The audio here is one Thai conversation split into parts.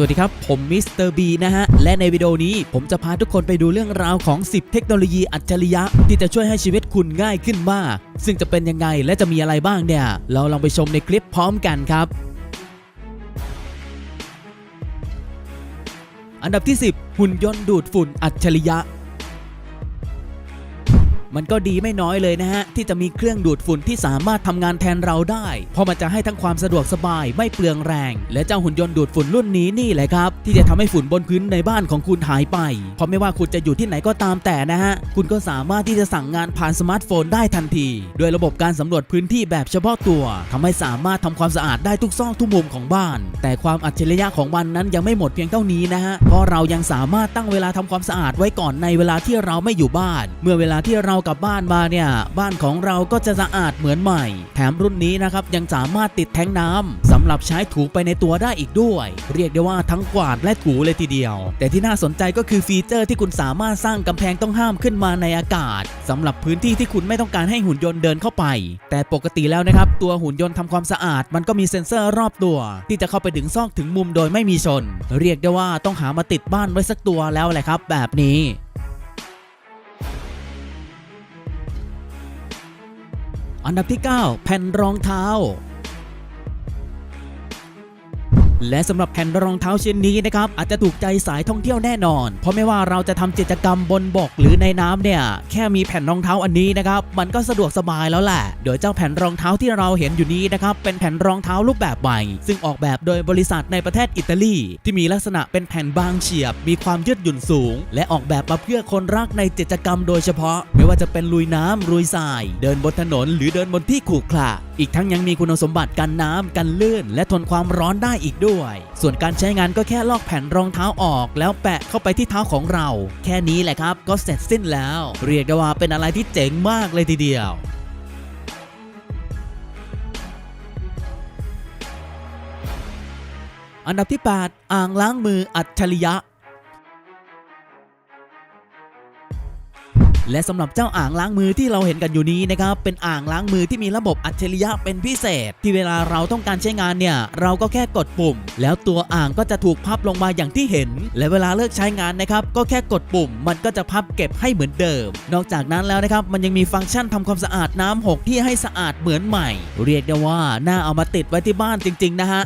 สวัสดีครับ ผมมิสเตอร์บีนะฮะ และในวิดีโอนี้ผมจะพาทุกคนไปดูเรื่องราวของ 10 เทคโนโลยีอัจฉริยะ ที่จะช่วยให้ชีวิตคุณง่ายขึ้นมาก ซึ่งจะเป็นยังไงและจะมีอะไรบ้างเนี่ย เราลองไปชมในคลิปพร้อมกันครับ อันดับที่ 10 หุ่นยนต์ดูดฝุ่นอัจฉริยะ มันก็ดีไม่น้อยเลยนะฮะ ที่จะมีเครื่องดูดฝุ่นที่สามารถทำงานแทนเราได้ เพราะมันจะให้ทั้งความสะดวกสบายไม่เปลืองแรง และเจ้าหุ่นยนต์ดูดฝุ่นรุ่นนี้นี่แหละครับ ที่จะทำให้ฝุ่นบนพื้นในบ้านของคุณหายไป เพราะไม่ว่าคุณจะอยู่ที่ไหนก็ตามแต่นะฮะ คุณก็สามารถที่จะสั่งงานผ่านสมาร์ทโฟนได้ทันทีด้วยระบบการสำรวจพื้นที่แบบเฉพาะตัวทำให้สามารถทำความสะอาดได้ทุกซอกทุกมุมของบ้าน แต่ความอัจฉริยะของมันนั้นยังไม่หมดเพียงเท่านี้นะฮะเพราะเรายังสามารถตั้งเวลาทำความสะอาดไว้ก่อนในเวลาที่เราไม่อยู่บ้าน เมื่อเวลาที่เรากลับบ้านมาเนี่ย บ้านของเราก็จะสะอาดเหมือนใหม่ แถมรุ่นนี้นะครับยังสามารถติดแท้งน้ำสำหรับใช้ถูไปในตัวได้อีกด้วย เรียกได้ว่าทั้งกวาดและถูเลยทีเดียว แต่ที่น่าสนใจก็คือฟีเจอร์ที่คุณสามารถสร้างกำแพงต้องห้ามขึ้นมาในอากาศสำหรับพื้นที่ที่คุณไม่ต้องการให้หุ่นยนต์เดินเข้าไป แต่ปกติแล้วนะครับตัวหุ่นยนต์ทำความสะอาด มันก็มีเซ็นเซอร์รอบตัว ที่จะเข้าไปถึงซอกถึงมุมโดยไม่มีชน เรียกได้ว่าต้องหามาติดบ้านไว้สักตัวแล้วแหละครับ แบบนี้ อันดับที่ 9 แผ่นรองเท้า และสำหรับแผ่นรองเท้าชิ้นนี้นะครับอาจจะถูกใจสายท่องเที่ยวแน่นอน เพราะไม่ว่าเราจะทำกิจกรรมบนบกหรือในน้ำเนี่ยแค่มีแผ่นรองเท้าอันนี้นะครับมันก็สะดวกสบายแล้วแหละโดยเจ้าแผ่นรองเท้าที่เราเห็นอยู่นี้นะครับเป็นแผ่นรองเท้ารูปแบบใหม่ซึ่งออกแบบโดยบริษัทในประเทศอิตาลีที่มีลักษณะเป็นแผ่นบางเฉียบ มีความยืดหยุ่นสูง และออกแบบมาเพื่อคนรักในกิจกรรมโดยเฉพาะ ไม่ว่าจะเป็นลุยน้ำลุยทราย เดินบนถนน หรือเดินบนที่ขรุขระอีกทั้งยังมีคุณสมบัติกันน้ำกันลื่น และทนความร้อนได้อีกด้วยส่วนการใช้งานก็แค่ลอกแผ่นรองเท้าออก แล้วแปะเข้าไปที่เท้าของเรา แค่นี้แหละครับก็เสร็จสิ้นแล้ว เรียกได้ว่าเป็นอะไรที่เจ๋งมากเลยทีเดียวอันดับที่ 8 อ่างล้างมืออัจฉริยะ และสำหรับเจ้าอ่างล้างมือที่เราเห็นกันอยู่นี้นะครับเป็นอ่างล้างมือที่มีระบบอัจฉริยะเป็นพิเศษ ที่เวลาเราต้องการใช้งานเนี่ยเราก็แค่กดปุ่ม แล้วตัวอ่างก็จะถูกพับลงมาอย่างที่เห็น และเวลาเลิกใช้งานนะครับก็แค่กดปุ่ม มันก็จะพับเก็บให้เหมือนเดิม นอกจากนั้นแล้วนะครับมันยังมีฟังก์ชันทำความสะอาดน้ำหกที่ให้สะอาดเหมือนใหม่ เรียกได้ว่าน่าเอามาติดไว้ที่บ้านจริง ๆ นะฮะ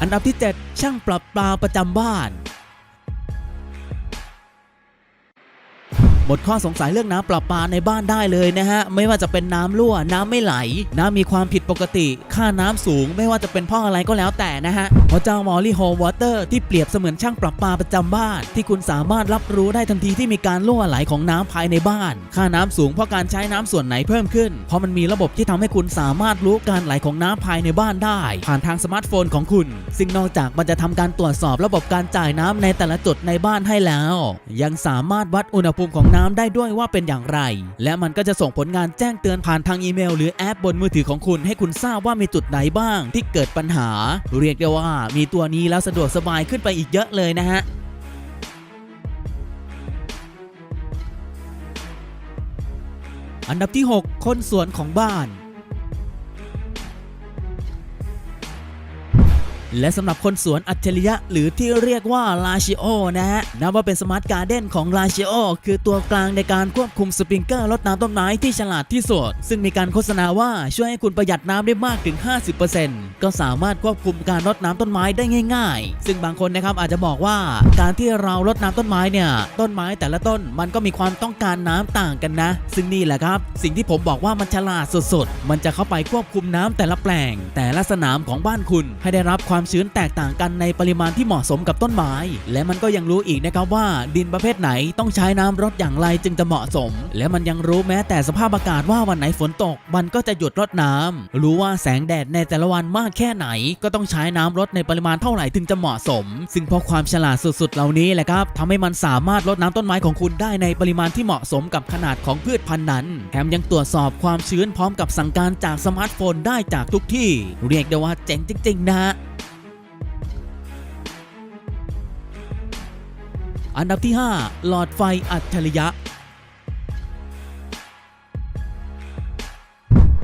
อันดับที่ 7 ช่างปรับปลาประจำบ้าน หมดข้อสงสัยเรื่องน้ำประปาในบ้านได้เลยนะฮะ ไม่ว่าจะเป็นน้ำรั่ว น้ำไม่ไหล น้ำมีความผิดปกติ ค่าน้ำสูง ไม่ว่าจะเป็นพ่ออะไรก็แล้วแต่นะฮะพระเจ้ามอลลี่โฮวอเตอร์ที่เปรียบเสมือนช่างประปาประจำบ้าน ที่คุณสามารถรับรู้ได้ทันทีที่มีการรั่วไหลของน้ำภายในบ้าน ค่าน้ำสูงเพราะการใช้น้ำส่วนไหนเพิ่มขึ้น เพราะมันมีระบบที่ทำให้คุณสามารถรู้การไหลของน้ำภายในบ้านได้ ผ่านทางสมาร์ทโฟนของคุณ ซึ่งนอกจากมันจะทำการตรวจสอบระบบการจ่ายน้ำในแต่ละจุดในบ้านให้แล้ว ยังสามารถวัดอุณหภูมิของน้ำได้ด้วยว่าเป็นอย่างไร และมันก็จะส่งผลงานแจ้งเตือนผ่านทางอีเมล หรือแอปบนมือถือของคุณให้คุณทราบว่ามีจุดไหนบ้าง ที่เกิดปัญหา เรียกได้ว่ามีตัวนี้แล้วสะดวกสบายขึ้นไปอีกเยอะเลยนะฮะอันดับที่ 6 คนสวนของบ้าน และสำหรับคนสวนอัจฉริยะ หรือที่เรียกว่าลาชิโอนะฮะนับว่าเป็นสมาร์ทการ์เด้นของลาชิโอคือตัวกลางในการควบคุมสปริงเกอร์รดน้ำต้นไม้ที่ฉลาดที่สุดซึ่งมีการโฆษณาว่าช่วยให้คุณประหยัดน้ำได้มากถึง 50%ก็สามารถควบคุมการรดน้ำต้นไม้ได้ง่าย ๆ ซึ่งบางคนนะครับอาจจะบอกว่าการที่เรารดน้ำต้นไม้เนี่ยต้นไม้แต่ละต้นมันก็มีความต้องการน้ำต่างกันนะ ซึ่งนี่แหละครับ สิ่งที่ผมบอกว่ามันฉลาดสุดๆมันจะเข้าไปควบคุมน้ำแต่ละแปลง แต่ละสนามของบ้านคุณให้ได้รับความชื้นแตกต่างกันในปริมาณที่เหมาะสมกับต้นไม้ และมันก็ยังรู้อีกนะครับว่า ดินประเภทไหนต้องใช้น้ำรดอย่างไรจึงจะเหมาะสม และมันยังรู้แม้แต่สภาพอากาศว่าวันไหนฝนตก มันก็จะหยุดรดน้ำรู้ว่าแสงแดดในแต่ละวันมากแค่ไหน ก็ต้องใช้น้ำรดในปริมาณเท่าไหร่ถึงจะเหมาะสม ซึ่งเพราะความฉลาดสุดๆ เหล่านี้แหละครับทำให้มันสามารถรดน้ำต้นไม้ของคุณได้ในปริมาณที่เหมาะสมกับขนาดของพืชพันธุ์นั้นแถมยังตรวจสอบความชื้นพร้อมกับสั่งการจากสมาร์ทโฟนได้จากทุกที่ เรียกได้ว่าเจ๋งจริงๆนะ อันดับที่ 5 หลอดไฟอัจฉริยะ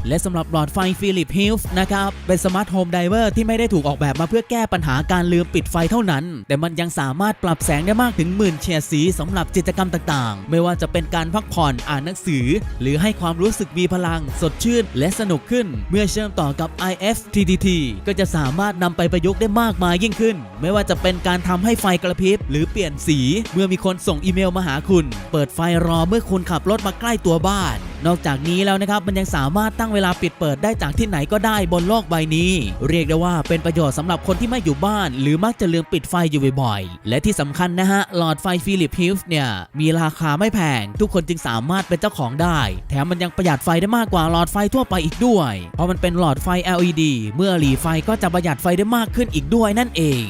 และสำหรับหลอดไฟฟิลิปฮิลส์นะครับ เป็นสมาร์ทโฮมไดเวอร์ที่ไม่ได้ถูกออกแบบมาเพื่อแก้ปัญหาการลืมปิดไฟเท่านั้น แต่มันยังสามารถปรับแสงได้มากถึงหมื่นเฉดสีสำหรับกิจกรรมต่างๆ ไม่ว่าจะเป็นการพักผ่อนอ่านหนังสือ หรือให้ความรู้สึกมีพลัง สดชื่น และสนุกขึ้น เมื่อเชื่อมต่อกับ IFTTT ก็จะสามารถนำไปประยุกต์ได้มากมายยิ่งขึ้น ไม่ว่าจะเป็นการทำให้ไฟกระพริบหรือเปลี่ยนสี เมื่อมีคนส่งอีเมลมาหาคุณ เปิดไฟรอเมื่อคุณขับรถมาใกล้ตัวบ้าน นอกจากนี้แล้วนะครับมันยังสามารถตั้งเวลาปิดเปิดได้จากที่ไหนก็ได้บนโลกใบนี้ เรียกได้ว่าเป็นประโยชน์สำหรับคนที่ไม่อยู่บ้าน หรือมักจะลืมปิดไฟอยู่บ่อยๆ และที่สำคัญนะฮะหลอดไฟฟิลิปฮิลส์เนี่ยมีราคาไม่แพง ทุกคนจึงสามารถเป็นเจ้าของได้ แถมมันยังประหยัดไฟได้มากกว่าหลอดไฟทั่วไปอีกด้วย เพราะมันเป็นหลอดไฟ LED เมื่อหลีไฟก็จะประหยัดไฟได้มากขึ้นอีกด้วยนั่นเอง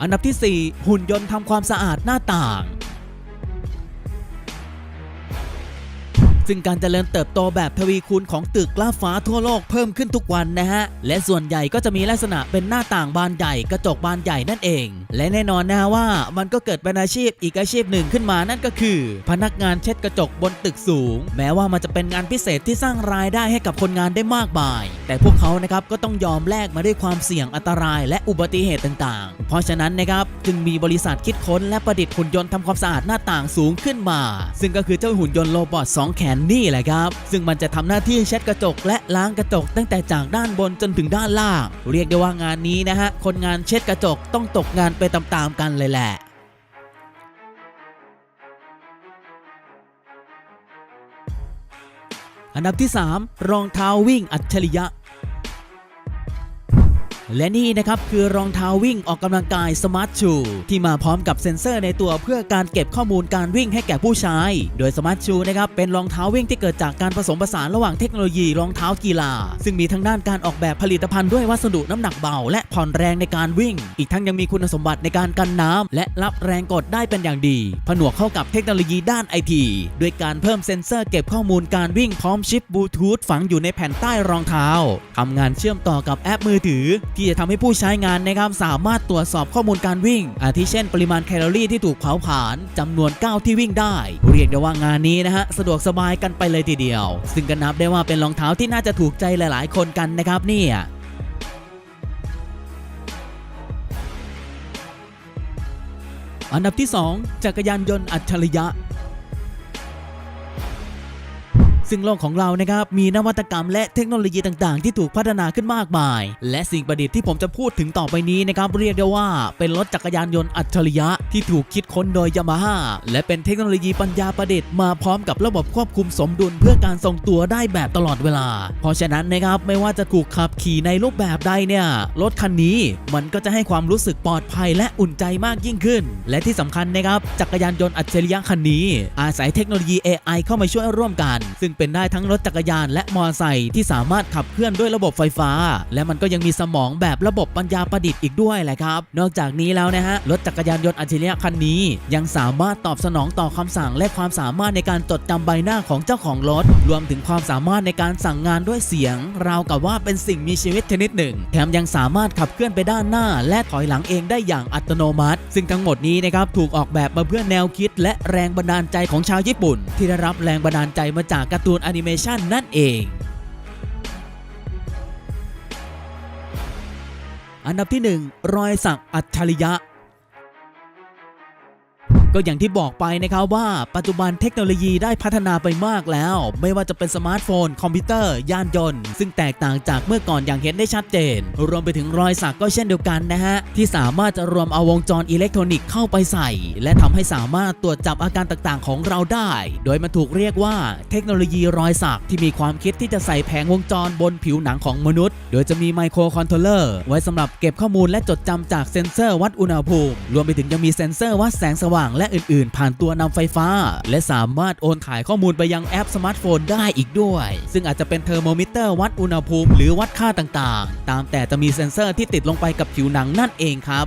อันดับที่ 4 หุ่นยนต์ทำความสะอาดหน้าต่าง ซึ่งการเจริญเติบโตแบบทวีคูณของตึกกล้าฟ้าทั่วโลกเพิ่มขึ้นทุกวันนะฮะ และส่วนใหญ่ก็จะมีลักษณะเป็นหน้าต่างบานใหญ่กระจกบานใหญ่นั่นเอง และแน่นอนนะฮะว่ามันก็เกิดเป็นอาชีพอีกอาชีพหนึ่งขึ้นมานั่นก็คือ พนักงานเช็ดกระจกบนตึกสูง แม้ว่ามันจะเป็นงานพิเศษที่สร้างรายได้ให้กับคนงานได้มากมาย แต่พวกเขานะครับก็ต้องยอมแลกมาด้วยความเสี่ยงอันตราย และอุบัติเหตุต่างๆ เพราะฉะนั้นนะครับจึงมีบริษัทคิดค้นและประดิษฐ์หุ่นยนต์ทำความสะอาดหน้าต่างสูงขึ้นมา ซึ่งก็คือเจ้าหุ่นยนต์โรบอท2แขนนี่แหละครับ ซึ่งมันจะทำหน้าที่เช็ดกระจกและล้างกระจก ตั้งแต่จากด้านบนจนถึงด้านล่าง เรียกได้ว่างานนี้นะฮะคนงานเช็ดกระจกต้องตกงานไปตามๆกันเลยแหละอันดับที่ 3 รองเท้าวิ่งอัจฉริยะ และนี่นะครับคือรองเท้าวิ่งออกกำลังกาย Smart Shoe ที่มาพร้อมกับเซ็นเซอร์ในตัวเพื่อการเก็บข้อมูลการวิ่งให้แก่ผู้ใช้ โดย Smart Shoe นะครับเป็นรองเท้าวิ่งที่เกิดจากการผสมผสานระหว่างเทคโนโลยีรองเท้ากีฬา ซึ่งมีทั้งด้านการออกแบบผลิตภัณฑ์ด้วยวัสดุน้ำหนักเบา และผ่อนแรงในการวิ่ง อีกทั้งยังมีคุณสมบัติในการกันน้ำและรับแรงกดได้เป็นอย่างดี ผนวกเข้ากับเทคโนโลยีด้านไอทีด้วยการเพิ่มเซ็นเซอร์เก็บข้อมูลการวิ่งพร้อมชิปบลูทูธฝังอยู่ในแผ่นใต้รองเท้าทำงานเชื่อมต่อกับแอปมือถือที่จะทำให้ผู้ใช้งานนะครับสามารถตรวจสอบข้อมูลการวิ่ง อาทิเช่น ปริมาณแคลอรี่ที่ถูกเผาผลาญจำนวนก้าวที่วิ่งได้ เรียกได้ว่างานนี้นะฮะสะดวกสบายกันไปเลยทีเดียว ซึ่งก็นับได้ว่าเป็นรองเท้าที่น่าจะถูกใจหลาย ๆ คนกันนะครับเนี่ยอันดับที่ 2 จักรยานยนต์อัจฉริยะ ซึ่งโลกของเรานะครับมีนวัตกรรมและเทคโนโลยีต่าง ๆ ที่ถูกพัฒนาขึ้นมากมาย และสิ่งประดิษฐ์ที่ผมจะพูดถึงต่อไปนี้นะครับเรียกได้ว่าเป็นรถจักรยานยนต์อัจฉริยะที่ถูกคิดค้นโดยยามาฮ่าและเป็นเทคโนโลยีปัญญาประดิษฐ์มาพร้อมกับระบบควบคุมสมดุลเพื่อการทรงตัวได้แบบตลอดเวลา เพราะฉะนั้นนะครับไม่ว่าจะถูกขับขี่ในรูปแบบใดเนี่ยรถคันนี้มันก็จะให้ความรู้สึกปลอดภัยและอุ่นใจมากยิ่งขึ้น และที่สำคัญนะครับจักรยานยนต์อัจฉริยะคันนี้ อาศัยเทคโนโลยี AI เข้ามาช่วยร่วมกัน ซึ่งเป็นได้ทั้งรถจักรยานและมอเตอร์ไซค์ที่สามารถขับเคลื่อนด้วยระบบไฟฟ้า และมันก็ยังมีสมองแบบระบบปัญญาประดิษฐ์อีกด้วยแหละครับ นอกจากนี้แล้วนะฮะรถจักรยานยนต์อัจฉริยะคันนี้ ยังสามารถตอบสนองต่อคำสั่งและความสามารถในการจดจำใบหน้าของเจ้าของรถ รวมถึงความสามารถในการสั่งงานด้วยเสียง ราวกับว่าเป็นสิ่งมีชีวิตชนิดหนึ่ง แถมยังสามารถขับเคลื่อนไปด้านหน้า และถอยหลังเองได้อย่างอัตโนมัติ ซึ่งทั้งหมดนี้นะครับถูกออกแบบมาเพื่อแนวคิด และแรงบันดาลใจของชาวญี่ปุ่น ที่ได้รับแรงบันดาลใจมาจากการ์ตูนแอนิเมชันนั่นเอง อันดับที่ 1 รอยสักอัจฉริยะ ก็อย่างที่บอกไปนะครับว่าปัจจุบันเทคโนโลยีได้พัฒนาไปมากแล้ว ไม่ว่าจะเป็นสมาร์ทโฟน คอมพิวเตอร์ ยานยนต์ ซึ่งแตกต่างจากเมื่อก่อนอย่างเห็นได้ชัดเจน รวมไปถึงรอยสักก็เช่นเดียวกันนะฮะ ที่สามารถจะรวมเอาวงจรอิเล็กทรอนิกส์เข้าไปใส่ และทำให้สามารถตรวจจับอาการต่างๆ ของเราได้ โดยมันถูกเรียกว่าเทคโนโลยีรอยสักที่มีความคิดที่จะใส่แผงวงจรบนผิวหนังของมนุษย์ โดยจะมีไมโครคอนโทรลเลอร์ไว้สำหรับเก็บข้อมูลและจดจำจากเซ็นเซอร์วัดอุณหภูมิ รวมไปถึงยังมีเซ็นเซอร์วัดแสงสว่างและอื่นๆ ผ่านตัวนำไฟฟ้า และสามารถโอนถ่ายข้อมูลไปยังแอปสมาร์ทโฟนได้อีกด้วย ซึ่งอาจจะเป็นเทอร์โมมิเตอร์วัดอุณหภูมิหรือวัดค่าต่างๆ ตามแต่จะมีเซ็นเซอร์ที่ติดลงไปกับผิวหนังนั่นเองครับ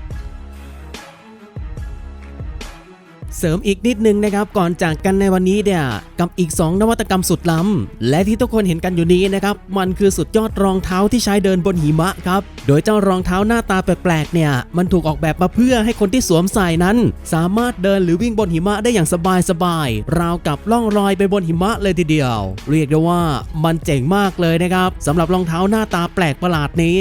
เสริมอีกนิดนึงนะครับก่อนจากกันในวันนี้เนี่ยกับอีก 2 นวัตกรรมสุดล้ำและที่ทุกคนเห็นกันอยู่นี้นะครับมันคือสุดยอดรองเท้าที่ใช้เดินบนหิมะครับโดยเจ้ารองเท้าหน้าตาแปลกๆเนี่ยมันถูกออกแบบมาเพื่อให้คนที่สวมใส่นั้น สามารถเดินหรือวิ่งบนหิมะได้อย่างสบายๆราวกับล่องลอยไปบนหิมะเลยทีเดียว เรียกได้ว่ามันเจ๋งมากเลยนะครับสำหรับรองเท้าหน้าตาแปลกประหลาดนี้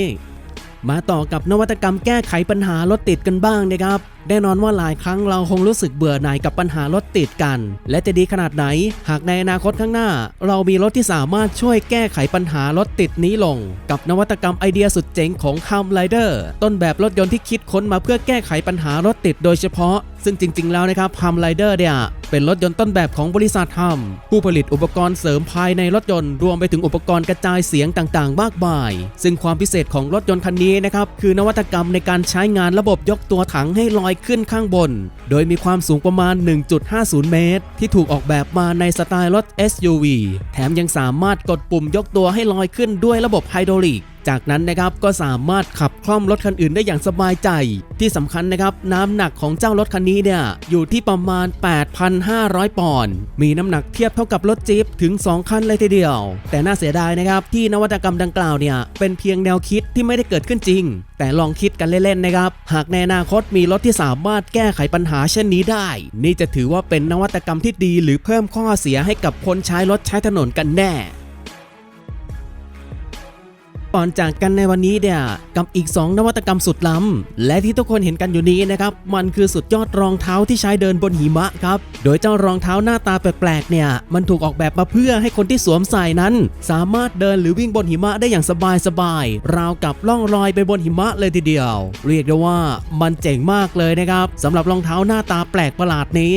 มาต่อกับนวัตกรรมแก้ไขปัญหารถติดกันบ้างนะครับแน่นอนว่าหลายครั้งเราคงรู้สึกเบื่อหน่ายกับปัญหารถติดกัน และจะดีขนาดไหน หากในอนาคตข้างหน้า เรามีรถที่สามารถช่วยแก้ไขปัญหารถติดนี้ลง กับนวัตกรรมไอเดียสุดเจ๋งของ c a m r i d e r ต้นแบบรถยนต์ที่คิดค้นมาเพื่อแก้ไขปัญหารถติดโดยเฉพาะ ซึ่งจริง ๆ แล้วนะครับ c a m r i d e r เนี่ยเป็นรถยนต์ต้นแบบของบริษัทฮัมผู้ผลิตอุปกรณ์เสริมภายในรถยนต์รวมไปถึงอุปกรณ์กระจายเสียงต่างๆ มากมาย ซึ่งความพิเศษของรถยนต์คันนี้นะครับคือนวัตกรรมในการใช้งานระบบยกตัวถังให้ลอยขึ้นข้างบน โดยมีความสูงประมาณ 1.50 เมตร ที่ถูกออกแบบมาในสไตล์รถ SUV แถมยังสามารถกดปุ่มยกตัวให้ลอยขึ้นด้วยระบบไฮดรอลิกจากนั้นนะครับก็สามารถขับคล่อมรถคันอื่นได้อย่างสบายใจ ที่สำคัญนะครับน้ำหนักของเจ้ารถคันนี้เนี่ยอยู่ที่ประมาณ 8,500 ปอนด์มีน้ำหนักเทียบเท่ากับรถจี๊ปถึง 2 คันเลยทีเดียว แต่น่าเสียดายนะครับที่นวัตกรรมดังกล่าวเนี่ยเป็นเพียงแนวคิดที่ไม่ได้เกิดขึ้นจริง แต่ลองคิดกันเล่นๆนะครับหากในอนาคตมีรถที่สามารถแก้ไขปัญหาเช่นนี้ได้ นี่จะถือว่าเป็นนวัตกรรมที่ดี หรือเพิ่มข้อเสียให้กับคนใช้รถใช้ถนนกันแน่ ก่อนจากกันในวันนี้เนี่ยกับอีก 2 นวัตกรรมสุดล้ำ และที่ทุกคนเห็นกันอยู่นี้นะครับ มันคือสุดยอดรองเท้าที่ใช้เดินบนหิมะครับ โดยเจ้ารองเท้าหน้าตาแปลกๆเนี่ย มันถูกออกแบบมาเพื่อให้คนที่สวมใส่นั้น สามารถเดินหรือวิ่งบนหิมะได้อย่างสบายๆราวกับล่องลอยไปบนหิมะเลยทีเดียว เรียกได้ว่ามันเจ๋งมากเลยนะครับสำหรับรองเท้าหน้าตาแปลกประหลาดนี้